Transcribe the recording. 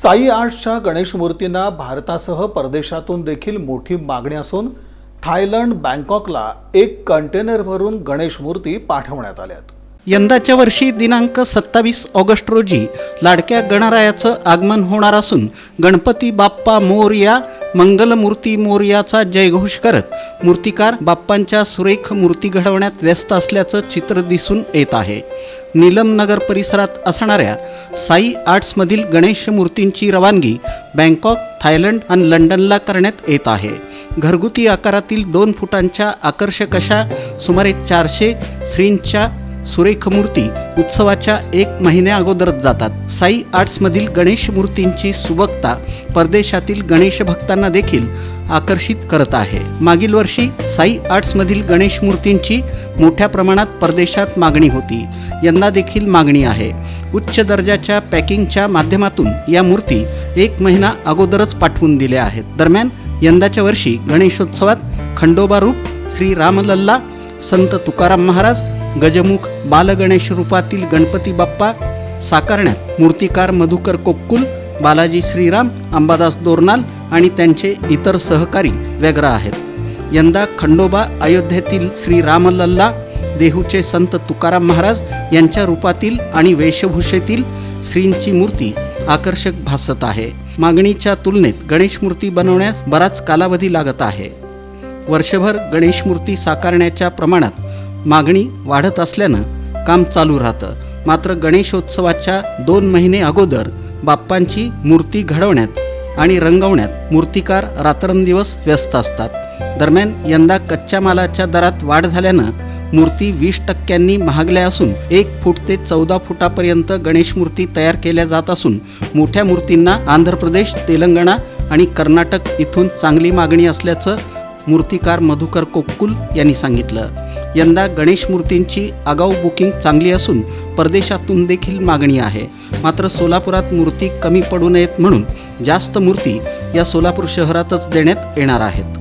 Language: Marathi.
साई आर्ट्सच्या गणेश मूर्तींना भारतासह परदेशातून देखील मोठी मागणी असून थायलंड बँकॉकला एक कंटेनरवरून गणेशमूर्ती गणेश मूर्ती पाठवण्यात आल्यात यंदाच्या वर्षी दिनांक सत्तावीस ऑगस्ट रोजी लाडक्या गणरायाचं आगमन होणार असून गणपती बाप्पा मोर या मंगलमूर्ती मोर्याचा जयघोष करत मूर्तिकार बाप्पांच्या सुरेख मूर्ती घडवण्यात व्यस्त असल्याचं चित्र दिसून येत आहे. नीलम नगर परिसरात असणाऱ्या साई आर्ट्समधील गणेश मूर्तींची रवानगी बँकॉक थायलंड आणि लंडनला करण्यात येत आहे. घरगुती आकारातील दोन फुटांच्या आकर्षक अशा सुमारे चारशे श्रींच्या सुरेख मूर्ती उत्सवाच्या एक महिन्या अगोदरच जातात. साई आर्ट्समधील गणेश मूर्तींची सुबकता परदेशातील गणेश भक्तांना देखील आकर्षित करत आहे. मागील वर्षी साई आर्ट्समधील गणेश मूर्तींची मोठ्या प्रमाणात परदेशात मागणी होती. यंदा देखील मागणी आहे. उच्च दर्जाच्या पॅकिंगच्या माध्यमातून या मूर्ती एक महिना अगोदरच पाठवून दिल्या आहेत. दरम्यान यंदाच्या वर्षी गणेशोत्सवात खंडोबा रूप श्री रामलल्ला संत तुकाराम महाराज गजमुख बालगणेश रूपातील गणपती बाप्पा साकारण्यात मूर्तिकार मधुकर कोक्कुल बालाजी श्रीराम अंबादास दोरनाल आणि त्यांचे इतर सहकारी व्यग्र आहेत. यंदा खंडोबा अयोध्येतील श्री रामलल्ला देहूचे संत तुकाराम महाराज यांच्या रूपातील आणि वेशभूषेतील श्रींची मूर्ती आकर्षक भासत आहे. मागणीच्या तुलनेत गणेश मूर्ती बनवण्यास बराच कालावधी लागत आहे. वर्षभर गणेश मूर्ती साकारण्याच्या प्रमाणात मागणी वाढत असल्यानं काम चालू राहतं. मात्र गणेशोत्सवाच्या दोन महिने अगोदर बाप्पांची मूर्ती घडवण्यात आणि रंगवण्यात मूर्तिकार रात्रंदिवस व्यस्त असतात. दरम्यान यंदा कच्च्या मालाच्या दरात वाढ झाल्यानं मूर्ती वीस टक्क्यांनी महागल्या असून एक फूट ते चौदा फुटापर्यंत गणेश मूर्ती तयार केल्या जात असून मोठ्या मूर्तींना आंध्र प्रदेश तेलंगणा आणि कर्नाटक इथून चांगली मागणी असल्याचं मूर्तिकार मधुकर कोक्कुल यांनी सांगितलं. यंदा गणेश मूर्तींची आगाऊ बुकिंग चांगली असून परदेशातून देखील मागणी आहे. मात्र सोलापुरात मूर्ती कमी पडू नयेत म्हणून जास्त मूर्ती या सोलापूर शहरातच देण्यात येणार आहेत.